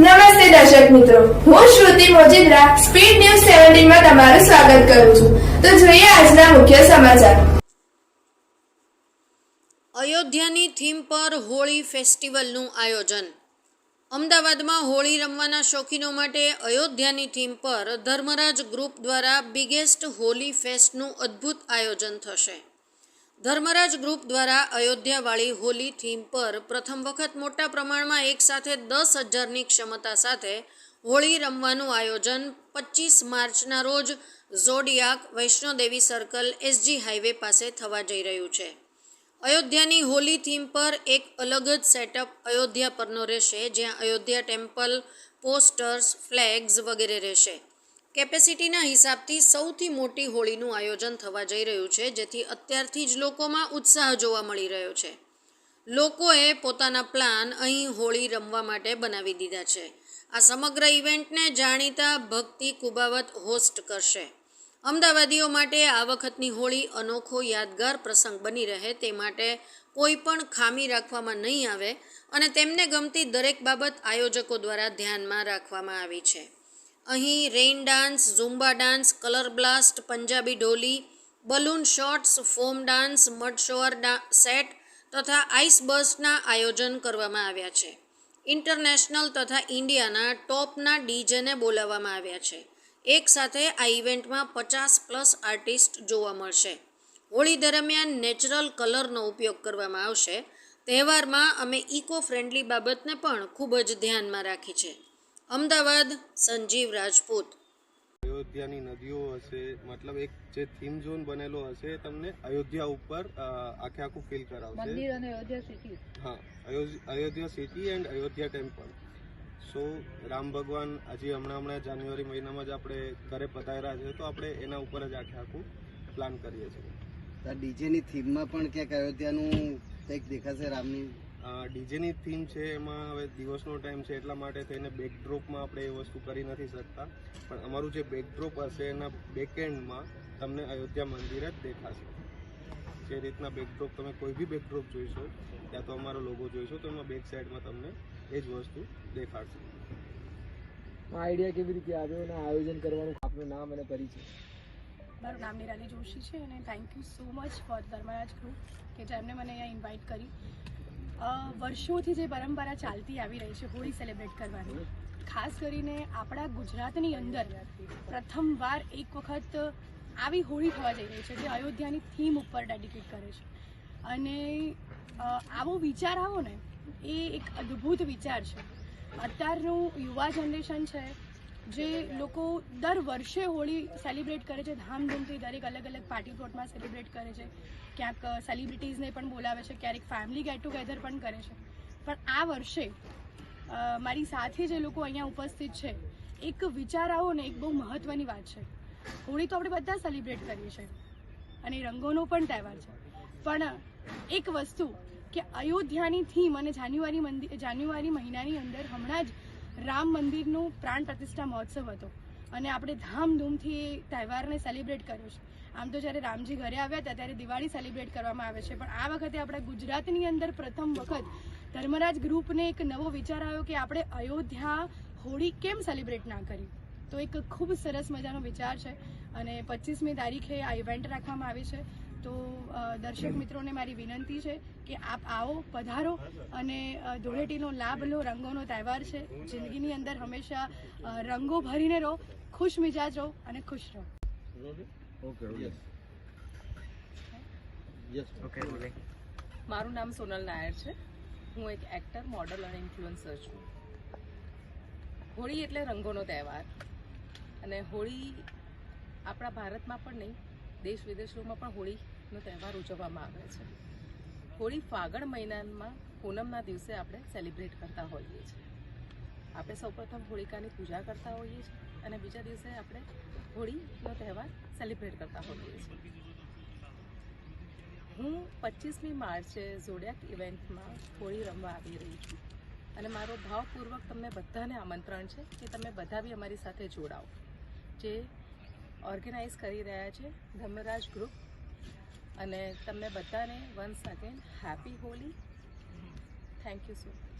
નમસ્તે દર્શક મિત્રો. હું શ્રુતિ મોજીદ્રા, સ્પીડ ન્યૂઝ સેવન્ટીનમાં તમારું સ્વાગત કરું છું. તો જોઈએ આજના મુખ્ય સમાચાર. અયોધ્યાની થીમ પર હોળી ફેસ્ટિવલનું આયોજન. અમદાવાદમાં હોળી રમવાના શોખીનો માટે અયોધ્યાની થીમ પર ધર્મરાજ ગ્રુપ દ્વારા બિગેસ્ટ હોલી ફેસ્ટનું અદ્ભુત આયોજન થશે. ધર્મરાજ ગ્રુપ દ્વારા અયોધ્યાવાળી હોલી થીમ પર પ્રથમ વખત મોટા પ્રમાણમાં એકસાથે દસ હજારની ક્ષમતા સાથે હોળી રમવાનું આયોજન પચીસ માર્ચના રોજ Zodiac Vaishno Devi circle SG highway પાસે થવા જઈ રહ્યું છે. અયોધ્યાની હોલી થીમ પર એક અલગ જ સેટઅપ અયોધ્યા પરનો રહેશે, જ્યાં અયોધ્યા ટેમ્પલ, પોસ્ટર્સ, ફ્લેગ્સ વગેરે રહેશે. કેપેસિટીના હિસાબથી સૌથી મોટી હોળીનું આયોજન થવા જઈ રહ્યું છે, જેથી અત્યારથી જ લોકોમાં ઉત્સાહ જોવા મળી રહ્યો છે. લોકોએ પોતાના પ્લાન અહીં હોળી રમવા માટે બનાવી દીધા છે. આ સમગ્ર ઇવેન્ટને જાણીતા ભક્તિ કુબાવત હોસ્ટ કરશે. અમદાવાદીઓ માટે આ વખતની હોળી અનોખો યાદગાર પ્રસંગ બની રહે તે માટે કોઈ પણ ખામી રાખવામાં નહીં આવે અને તેમને ગમતી દરેક બાબત આયોજકો દ્વારા ધ્યાનમાં રાખવામાં આવી છે. અહીં rain dance Zumba dance, colour blast, Punjabi ઢોલી balloon shots, foam dance mud shower set તથા આઈસ બર્સ્ટના આયોજન કરવામાં આવ્યા છે. ઇન્ટરનેશનલ તથા ઇન્ડિયાના ટોપના ડીજેને બોલાવવામાં આવ્યા છે. એક સાથે આ ઇવેન્ટમાં પચાસ પ્લસ આર્ટિસ્ટ જોવા મળશે. હોળી દરમિયાન નેચરલ કલરનો ઉપયોગ કરવામાં આવશે. તહેવારમાં અમે ઇકો ફ્રેન્ડલી બાબતને પણ ખૂબ જ ધ્યાનમાં રાખી છે. અમદાવાદ સંજીવ રાજપૂત. અયોધ્યાની નદીઓ હશે મતલબ એક જે થીમ ઝોન બનેલો હશે એ તમને અયોધ્યા ઉપર આખે આખું ફીલ કરાવશે. મંદિર અને અયોધ્યા સિટી હા Ayodhya city and Ayodhya temple so Ram ભગવાન હજી હમણાં હમણાં જાન્યુઆરી મહિનામાં જ આપણે ઘરે પધાર્યા છે તો આપણે એના ઉપર જ આખે આખું પ્લાન કરીએ છીએ. ડીજેની થીમમાં પણ ક્યાંક અયોધ્યાનું કંઈક દેખાશે રામની ડીજેની થીમ છે એમાં હવે દિવસનો ટાઈમ છે એટલા માટે થઈને બેકડ્રોપમાં આપણે એ વસ્તુ કરી નથી શકતા. પણ અમારું જે બેકડ્રોપ હશે એના બેકએન્ડમાં તમને અયોધ્યા મંદિર જ દેખાશે. જે રીતના બેકડ્રોપ તમે કોઈ બી બેકડ્રોપ જોઈશો ત્યાં તો અમારો લોગો જોઈશો તો એમાં બેક સાઈડમાં તમને એ જ વસ્તુ દેખાડશે આ આઈડિયા કેવી રીતે આવ્યો અને આયોજન કરવાનું આપનું નામ અને પરિચય? મારું નામ નિરાલી જોશી છે અને thank you so much for Dharmraj group કે જેમને મને અહીંયા ઇન્વાઇટ કરી. વર્ષોથી જે પરંપરા ચાલતી આવી રહી છે, હોળી સેલિબ્રેટ કરવાની. ખાસ કરીને આપણા ગુજરાતની અંદર પ્રથમવાર એક વખત આવી હોળી થવા જઈ રહી છે, જે અયોધ્યાની થીમ ઉપર ડેડિકેટ કરે છે. અને આવો વિચાર આવો ને, એ એક અદ્ભુત વિચાર છે. અત્યારનું યુવા જનરેશન છે જે લોકો દર વર્ષે હોળી સેલિબ્રેટ કરે છે. ધામધૂમથી દરેક અલગ અલગ પાર્ટી પ્લોટમાં સેલિબ્રેટ કરે છે. ક્યાંક સેલિબ્રિટીઝને પણ બોલાવે છે, ક્યારેક ફેમિલી ગેટ ટુગેધર પણ કરે છે. પણ આ વર્ષે મારી સાથે જે લોકો અહીંયા ઉપસ્થિત છે, એક વિચાર આવો ને એક બહુ મહત્ત્વની વાત છે. હોળી તો આપણે બધા સેલિબ્રેટ કરીએ છીએ. અને રંગોનો પણ તહેવાર છે. પણ, એક વસ્તુ કે અયોધ્યાની થીમ અને જાન્યુઆરી મંદિર જાન્યુઆરી મહિનાની અંદર હમણાં જ રામ મંદિરનું પ્રાણ પ્રતિષ્ઠા મહોત્સવ હતો. અને આપણે ધામધૂમથી એ તહેવારને સેલિબ્રેટ કર્યો છે. આમ તો જ્યારે રામજી ઘરે આવ્યા હતા, ત્યારે દિવાળી સેલિબ્રેટ કરવામાં આવે છે. પણ આ વખતે આપણા ગુજરાતની અંદર પ્રથમ વખત ધર્મરાજ ગ્રુપને એક નવો વિચાર આવ્યો કે આપણે અયોધ્યા હોળી કેમ સેલિબ્રેટ ના કરી? તો એક ખૂબ સરસ મજાનો વિચાર છે. અને પચીસમી તારીખે આ ઇવેન્ટ રાખવામાં આવી છે. તો દર્શક મિત્રોને મારી વિનંતી છે કે આપ આવો પધારો અને ધૂળેટીનો લાભ લો રંગોનો તહેવાર છે. જિંદગીની અંદર હંમેશા રંગો ભરીને રહો ખુશ મિજાજ રહો અને ખુશ રહો. ઓકે યસ યસ મારું નામ સોનલ નાયર છે. હું એક એક્ટર મોડલ અને ઇન્ફ્લુઅન્સર છું. હોળી એટલે રંગોનો તહેવાર. અને હોળી આપણા ભારતમાં પણ નહીં દેશ વિદેશોમાં પણ હોળીનો તહેવાર ઉજવવામાં આવે છે. હોળી ફાગણ મહિનામાં પૂનમના દિવસે આપણે સેલિબ્રેટ કરતા હોઈએ છીએ. આપણે સૌપ્રથમ હોળિકાની પૂજા કરતા હોઈએ છીએ અને બીજા દિવસે આપણે હોળીનો તહેવાર સેલિબ્રેટ કરતા હોઈએ છીએ. હું પચીસમી માર્ચે ઝોડિયાક ઇવેન્ટમાં હોળી રમવા આવી રહી છું અને મારો ભાવપૂર્વક તમને બધાને આમંત્રણ છે કે તમે બધા બી અમારી સાથે જોડાઓ. જે ઓર્ગેનાઇઝ કરી રહ્યા છે ધર્મરાજ ગ્રુપ. અને તમને બધાને once again happy Holi. Thank you so much